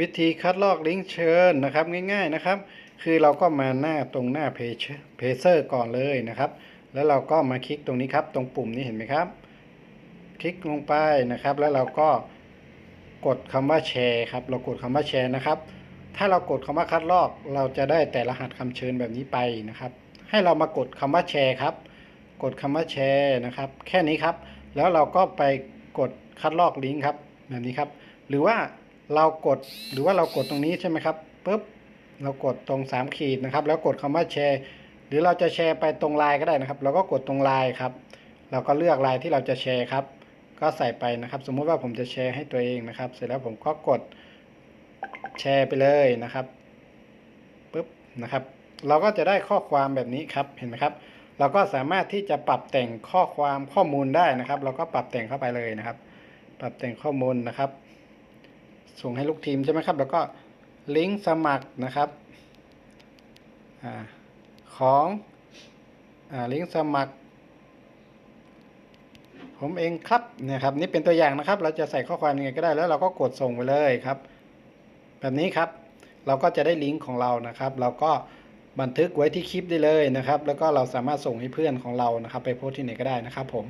วิธีคัดลอกลิงก์เชิญนะครับง่ายๆนะครับ คือเราก็มาหน้าตรงหน้าเพจเพเซอร์ก่อนเลยนะครับ แล้วเราก็มาคลิกตรงนี้ครับ ตรงปุ่มนี้เห็นไหมครับ คลิกลงไปนะครับ แล้วเราก็กดคำว่าแชร์ครับ เรากดคำว่าแชร์นะครับ ถ้าเรากดคำว่าคัดลอก เราจะได้แต่รหัสคำเชิญแบบนี้ไปนะครับ ให้เรามากดคำว่าแชร์ครับ กดคำว่าแชร์นะครับ แค่นี้ครับ แล้วเราก็ไปกดคัดลอกลิงก์ครับแบบนี้ครับ หรือว่า เรากดหรือว่าเรากดตรงนี้ใช่ไหมครับปุ๊บเรากดตรง 3 ขีดนะครับ แล้วกดคำว่าแชร์ หรือเราจะแชร์ไปตรงไลน์ก็ได้นะครับ เราก็กดตรงไลน์ครับ เราก็เลือกไลน์ที่เราจะแชร์ครับ ก็ใส่ไปนะครับ สมมุติว่าผมจะแชร์ให้ตัวเองนะครับ เสร็จแล้วผมก็กดแชร์ไปเลยนะครับปุ๊บนะครับ เราก็จะได้ข้อความแบบนี้ครับเห็นไหมครับ เราก็สามารถที่จะปรับแต่งข้อความข้อมูลได้นะครับ เราก็ปรับแต่งเข้าไปเลยนะครับ ปรับแต่งข้อมูลนะครับ ส่งให้ลูกทีมใช่ไหมครับ แล้วก็ลิงก์สมัครนะครับอของอลิงก์สมัคร ผมเองครับเนี่ยครับนี่เป็นตัวอย่างนะครับ เราจะใส่ข้อความยังไงก็ได้แล้วเราก็กดส่งไปเลยครับ แบบนี้ครับ เราก็จะได้ลิงก์ของเรานะครับ เราก็บันทึกไว้ที่คลิปได้เลยนะครับ แล้วก็เราสามารถส่งให้เพื่อนของเรานะครับ ไปโพสที่ไหนก็ได้นะครับ ผม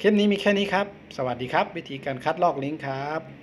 คลิปนี้มีแค่นี้ครับ สวัสดีครับ วิธีการคัดลอกลิงก์ครับ